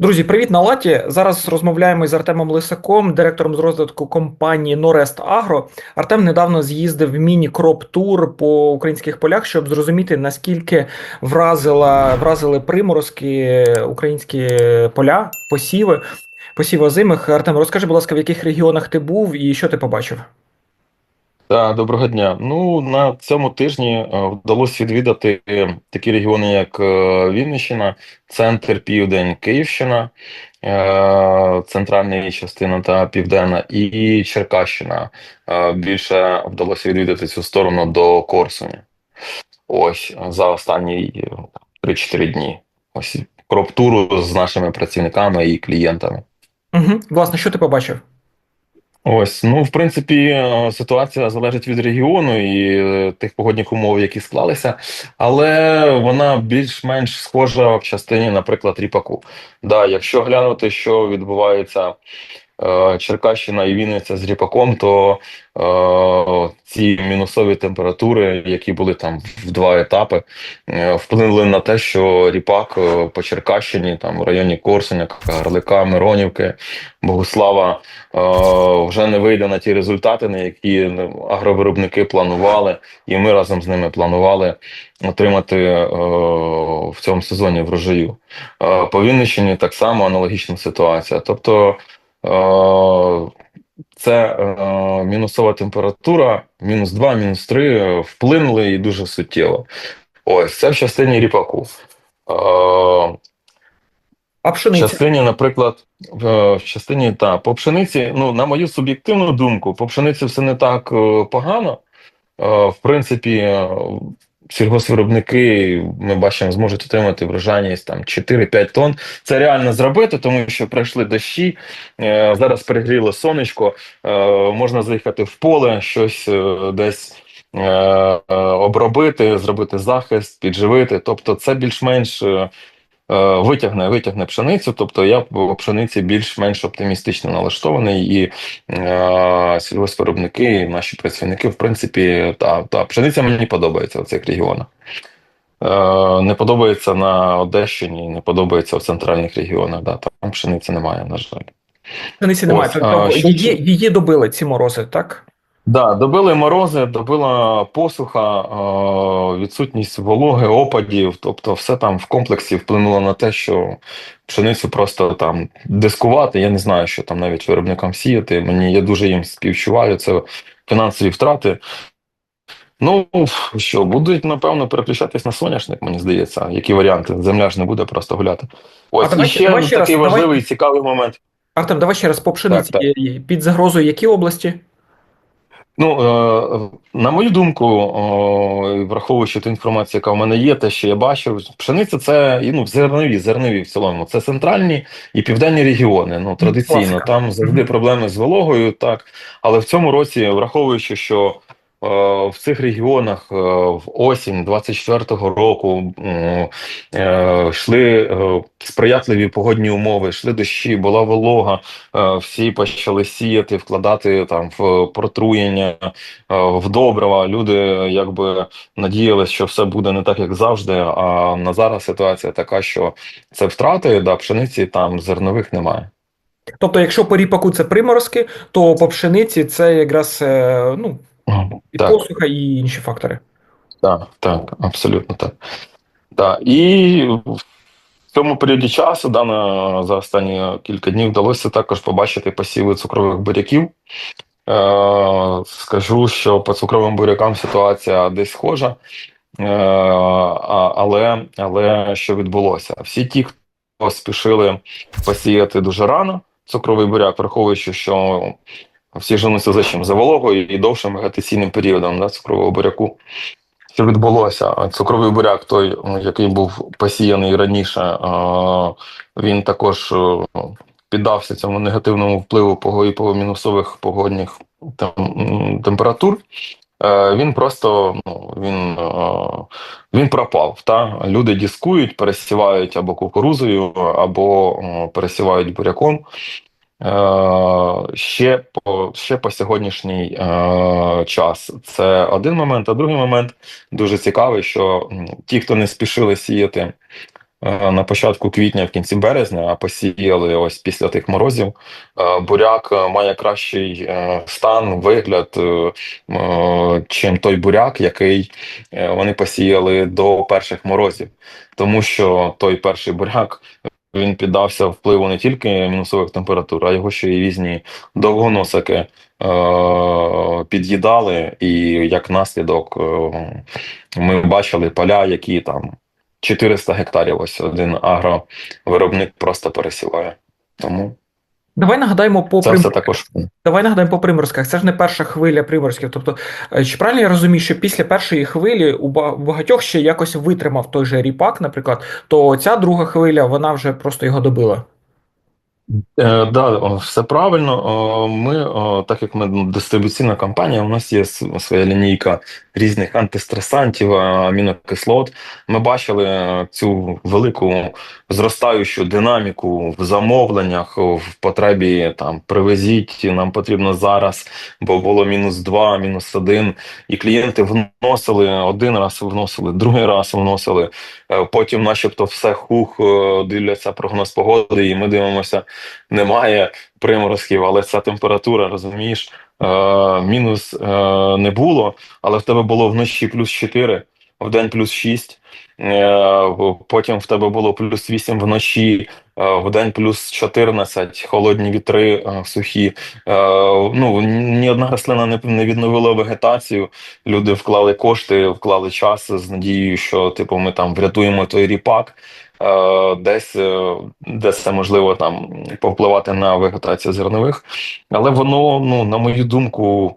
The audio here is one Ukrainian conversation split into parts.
Друзі, привіт на латі. Зараз розмовляємо з Артемом Лисаком, директором з розвитку компанії Норест Агро. Артем недавно з'їздив міні-кроп-тур по українських полях, щоб зрозуміти наскільки вразила вразили приморозки українські поля, посіви, посіви озимих. Артем, розкажи, будь ласка, в яких регіонах ти був і що ти побачив? Так, доброго дня. Ну, на цьому тижні е, вдалося відвідати е, такі регіони, як е, Вінниччина, центр, південь, Київщина, е, центральна її частина та південна, і Черкащина. Е, Більше вдалося відвідати цю сторону до Корсуня. Ось за останні е, 3-4 дні. Ось кроп-туру з нашими працівниками і клієнтами. Угу. Власне, що ти побачив? Ось, ну, в принципі, е, ситуація залежить від регіону і е, тих погодних умов, які склалися, але вона більш-менш схожа в частині, наприклад, ріпаку. Да, якщо глянути, що відбувається Черкащина і Вінниця з ріпаком, то е, ці мінусові температури, які були там в два етапи, е, вплинули на те, що ріпак е, по Черкащині, там в районі Корсуня, Гарлика, Миронівки, Богуслава, е, вже не вийде на ті результати, на які агровиробники планували, і ми разом з ними планували отримати е, в цьому сезоні врожаю. Е, По Вінниччині так само аналогічна ситуація. Тобто е, це е, мінусова температура, мінус 2, мінус 3 вплинули і дуже суттєво. Ось це в частині ріпаку. Е, А в частині, наприклад, в частині та по пшениці, ну на мою суб'єктивну думку, по пшениці все не так е, погано. Е, В принципі, сільгоспвиробники ми бачимо, зможуть отримати врожайність там 4-5 тонн. Це реально зробити, тому що пройшли дощі. е, Зараз перегріло сонечко. е, Можна заїхати в поле, щось е, десь. е, е, Обробити, зробити захист, підживити. Тобто, це більш-менш е, витягне, витягне пшеницю. Тобто я по пшениці більш-менш оптимістично налаштований, і е, сільгоспвиробники, наші працівники, в принципі, та, та пшениця мені подобається в цих регіонах. Е, не подобається на Одещині, не подобається в центральних регіонах. Да, там пшениці немає, на жаль. Пшениці немає. Ось, Тобто а, її, її добили ці морози, так? Да, добили морози, добила посуха, е, відсутність вологи, опадів. Тобто, все там в комплексі вплинуло на те, що пшеницю просто там дискувати. Я не знаю, що там навіть виробникам сіяти. Мені я дуже їм співчуваю. Це фінансові втрати. Ну що, будуть напевно переключатись на соняшник, мені здається. Які варіанти? Земля ж не буде просто гуляти. Ось давай і ще- давай такий раз, давай. цікавий момент. Артем, давай ще раз по пшениці. Так, Під загрозою які області? Ну, е, на мою думку, враховуючи ту інформацію, яка в мене є, те, що я бачив, пшениця це ну, зернові, зернові в цілому. Це центральні і південні регіони. Ну, традиційно, там завжди проблеми з вологою, так. Але в цьому році, враховуючи, що е, в цих регіонах е, в осінь 24-го року е, йшли е, сприятливі погодні умови, йшли дощі, була волога, е, всі почали сіяти, вкладати там в протруєння, е, в добрива. Люди якби надіялися, що все буде не так, як завжди. А на зараз ситуація така, що це втрати, да, пшениці там зернових немає. Тобто, якщо по ріпаку це приморозки, то по пшениці це якраз е, ну, і Так. посуха, і інші фактори. Так, так, абсолютно так. Так. І в цьому періоді часу, да, на, за останні кілька днів вдалося також побачити посіви цукрових буряків. Е, скажу, що по цукровим бурякам ситуація десь схожа. Е, але, але що відбулося? Всі ті, хто спішили посіяти дуже рано цукровий буряк, враховуючи, що всі женуться за чим? За вологою і довшим вегетаційним періодом да, цукрового буряку. Що відбулося? Цукровий буряк, той, який був посіяний раніше, він також е, піддався цьому негативному впливу по мінусових погодних температур. Е, Він просто ну, він, е, він пропав. Та? Люди дискують, пересівають або кукурузою, або пересівають буряком. Е, Ще по ще по сьогоднішній е, час це один момент. А другий момент дуже цікавий, що ті, хто не спішили сіяти е, на початку квітня, в кінці березня, а посіяли ось після тих морозів, е, буряк е, має кращий е, стан, вигляд, е, е, чим той буряк, який е, вони посіяли до перших морозів. Тому що той перший буряк він піддався впливу не тільки мінусових температур, а його ще й різні довгоносики е, під'їдали, і як наслідок е, ми бачили поля, які там 400 гектарів. Ось один агровиробник просто пересіває. Тому Давай нагадаємо по це прим- все також. Давай нагадаємо по приморськах. Це ж не перша хвиля приморських. Тобто, е, чи правильно я розумію, що після першої хвилі у багатьох ще якось витримав той же ріпак, наприклад, то ця друга хвиля вона вже просто його добила. Е, да, все правильно. Ми, так як ми дистрибуційна компанія, у нас є своя лінійка різних антистресантів, е, амінокислот. Ми бачили е, цю велику зростаючу динаміку в замовленнях, в потребі там привезіть, нам потрібно зараз, бо було мінус два, мінус один. І клієнти вносили один раз, вносили, другий раз вносили. Потім, начебто, все хух, дивляться прогноз погоди, і ми дивимося немає приморозків, але ця температура, розумієш, е, мінус е, не було, але в тебе було вночі плюс 4, в день плюс 6, е, потім в тебе було плюс 8 вночі, е, в день плюс 14, холодні вітри е, сухі. Е, ну, ні одна рослина не, не відновила вегетацію. Люди вклали кошти, вклали час з надією, що типу ми там врятуємо той ріпак. Е, Десь, е, десь це можливо там повпливати на вегетацію зернових, але воно, ну, на мою думку,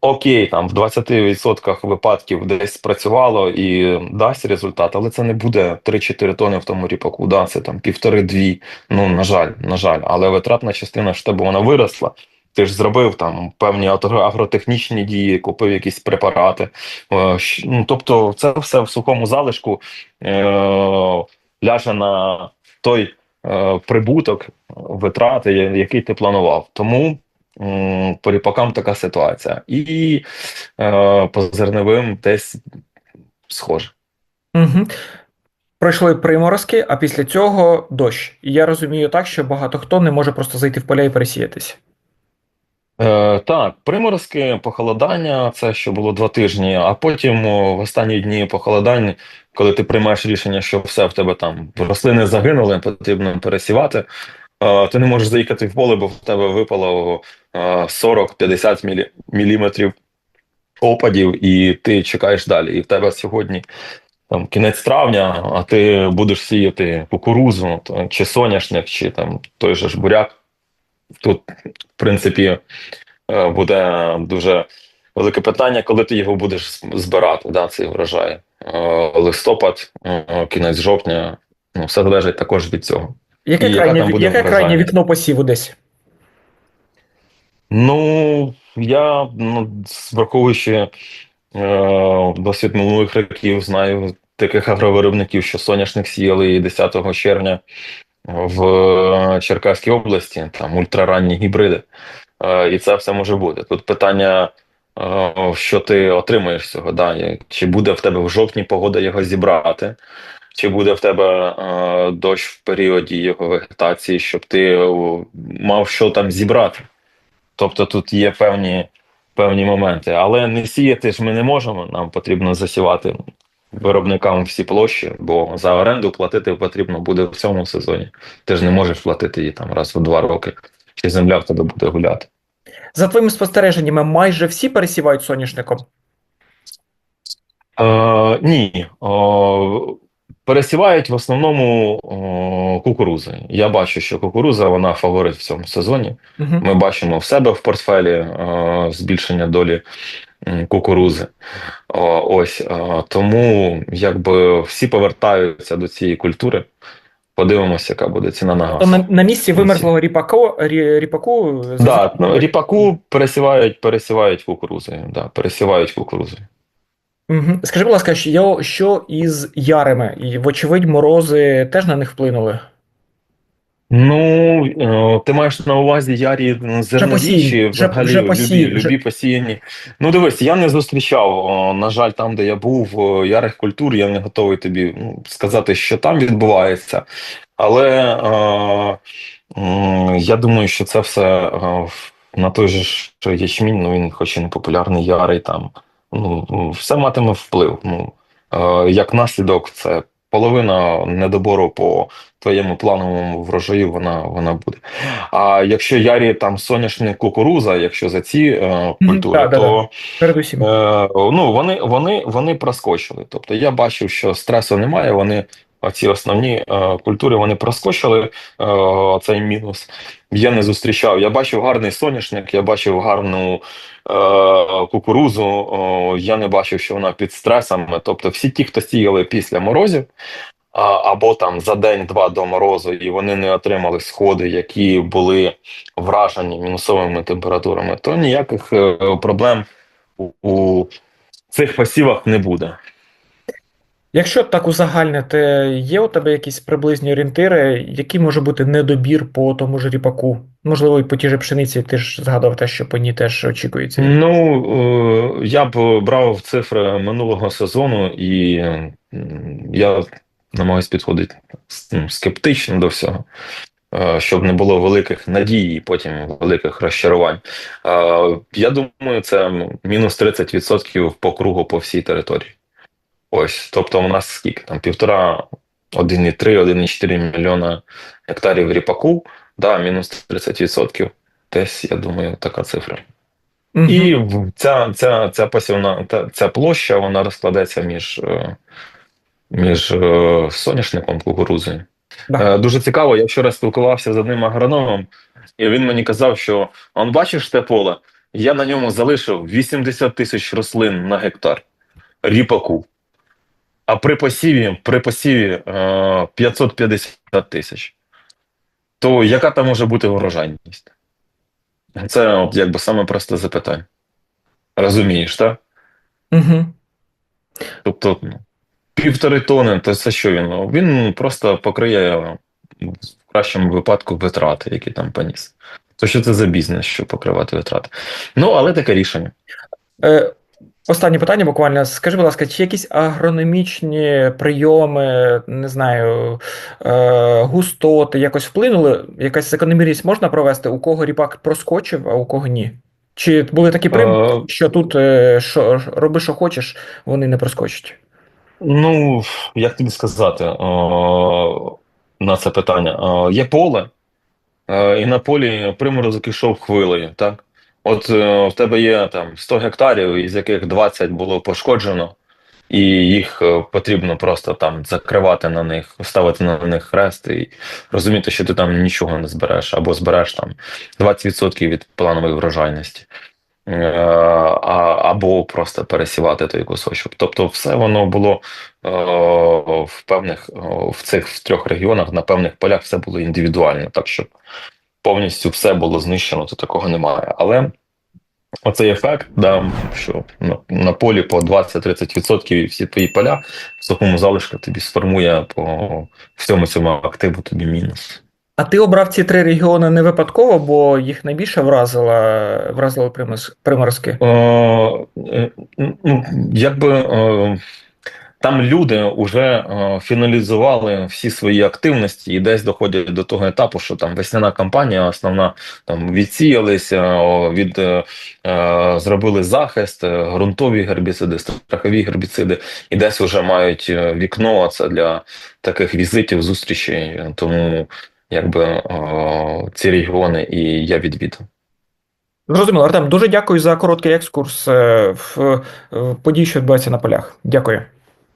окей, там в 20% випадків десь спрацювало і дасть результат, але це не буде 3-4 тони в тому ріпаку. Да, це там півтори-дві. Ну, на жаль, на жаль, але витратна частина ж тебе вона виросла. Ти ж зробив там певні агро- агротехнічні дії, купив якісь препарати. Е, Ну, тобто, це все в сухому залишку е, ляже на той е, прибуток, витрати, який ти планував. Тому м, по ріпакам така ситуація. І е, по зерновим десь схоже. Угу. Пройшли приморозки, а після цього дощ. І я розумію так, що багато хто не може просто зайти в поля і пересіятись. Е, так, приморозки, похолодання, це що було два тижні, а потім в останні дні похолодань, коли ти приймаєш рішення, що все в тебе там рослини загинули, потрібно пересівати, е, ти не можеш заїхати в поле, бо в тебе випало е, 40-50 мілі, міліметрів опадів, і ти чекаєш далі. І в тебе сьогодні там кінець травня, а ти будеш сіяти кукурузу, чи соняшник, чи там той же ж буряк. Тут, в принципі, е, буде дуже велике питання, коли ти його будеш збирати, да, цей врожай. Е, Листопад, е, кінець жовтня, ну, все залежить також від цього. Яке І крайнє, яке крайнє вікно посіву десь? Ну, я, ну, враховуючи е, досвід минулих років, знаю таких агровиробників, що соняшник сіяли і 10 червня в е, Черкаській області, там ультраранні гібриди. Е, і це все може бути. Тут питання, е, що ти отримаєш цього, да? чи буде в тебе в жовтні погода його зібрати, чи буде в тебе дощ в періоді його вегетації, щоб ти мав що там зібрати. Тобто тут є певні, певні моменти. Але не сіяти ж ми не можемо. Нам потрібно засівати виробникам всі площі, бо за оренду платити потрібно буде в цьому сезоні. Ти ж не можеш платити її там раз в два роки, чи земля в тебе буде гуляти. За твоїми спостереженнями, майже всі пересівають соняшником. Е, ні. О, пересівають в основному о, кукурузи. Я бачу, що кукуруза вона фаворит в цьому сезоні. Угу. Ми бачимо в себе в портфелі е, збільшення долі кукурузи. Ось тому якби всі повертаються до цієї культури. Подивимося, яка буде ціна на газ. на, на місці вимерзлого ріпаку, рі- ріпаку Да, ну, ріпаку пересівають, пересівають кукурузою. Да, пересівають кукурузою. Мгм. Скажи, будь ласка, що, що із ярами? І, вочевидь, морози теж на них вплинули. Ну, е, ти маєш на увазі ярі зернові чи взагалі вже любі, посіяні, вже- любі посіяні? Ну, дивись, я не зустрічав, на жаль, там, де я був, ярих культур, я не готовий тобі ну, сказати, що там відбувається. Але е, м, я думаю, що це все е, на той же ж ячмінь, ну він хоч і не популярний, ярий там. Ну, все матиме вплив. Ну, е, як наслідок, це половина недобору по твоєму плановому врожаю вона, вона буде. А якщо ярі там соняшник кукуруза, якщо за ці е, культури, да, да, то Передусім. е, ну, вони, вони, вони проскочили. Тобто я бачив, що стресу немає, вони ці основні е, культури вони проскочили е, цей мінус. Я не зустрічав. Я бачив гарний соняшник, я бачив гарну е, кукурузу. Я не бачив, що вона під стресами. Тобто, всі ті, хто сіяли після морозів, або там за день-два до морозу, і вони не отримали сходи, які були вражені мінусовими температурами, то ніяких е, проблем у, цих посівах не буде. Якщо так узагальнити, є у тебе якісь приблизні орієнтири, який може бути недобір по тому ж ріпаку? Можливо, і по тій же пшениці ти ж згадав те, що по ній теж очікується. Ну, е, я б брав цифри минулого сезону, і я намагаюся підходити скептично до всього, е, щоб не було великих надій і потім великих розчарувань. Е, Я думаю, це мінус 30% по кругу по всій території. Ось, тобто, у нас скільки там півтора, 1,3, 1,4 мільйона гектарів ріпаку, да, мінус 30%. Десь, я думаю, така цифра. Мгм. І ця, ця, ця посівна та, ця площа вона розкладеться між, е, між е, соняшником кукурузою. Да. Е, Дуже цікаво, я вчора спілкувався з одним агрономом, і він мені казав, що он бачиш те поле, я на ньому залишив 80 тисяч рослин на гектар ріпаку. А при посіві, при посіві е, 550 тисяч. То яка там може бути урожайність? Це от, якби саме просте запитання. Розумієш, так? Угу. Тобто ну, півтори тони, то це що він? Ну, Він просто покриє ну, в кращому випадку витрати, які там поніс. То що це за бізнес, щоб покривати витрати? Ну, але таке рішення. Е, останнє питання буквально. Скажи, будь ласка, чи якісь агрономічні прийоми, не знаю, е, густоти якось вплинули? Якась закономірність можна провести, у кого ріпак проскочив, а у кого ні? Чи були такі прийоми, Е, що тут е, що, роби, що хочеш, вони не проскочать? Ну, як тобі сказати о, на це питання? Є поле, е, і на полі приморозок ішов хвилею, так? От е, в тебе є там 100 гектарів, із яких 20 було пошкоджено, і їх е, потрібно просто там закривати на них, ставити на них хрест і розуміти, що ти там нічого не збереш, або збереш там 20% від планової врожайності. Е, а, або просто пересівати той кусочок. Тобто, все воно було в певних в цих в трьох регіонах, на певних полях все було індивідуально, так що повністю все було знищено, то такого немає. Але оцей ефект, да, що на, на полі по 20-30% і всі твої поля в сухому залишку тобі сформує по всьому цьому активу тобі мінус. А ти обрав ці три регіони не випадково, бо їх найбільше вразила, вразили приморз- Е, е, ну, якби е, там люди вже е, фіналізували всі свої активності і десь доходять до того етапу, що там весняна кампанія основна там відсіялися, від е, е, зробили захист, е, ґрунтові гербіциди, страхові гербіциди, і десь вже мають вікно це для таких візитів, зустрічей. Тому якби е, ці регіони і я відвідав. Зрозуміло, Артем, дуже дякую за короткий екскурс в події, що відбуваються на полях. Дякую.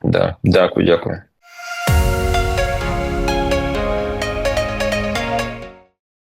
Да, дякую, дякую.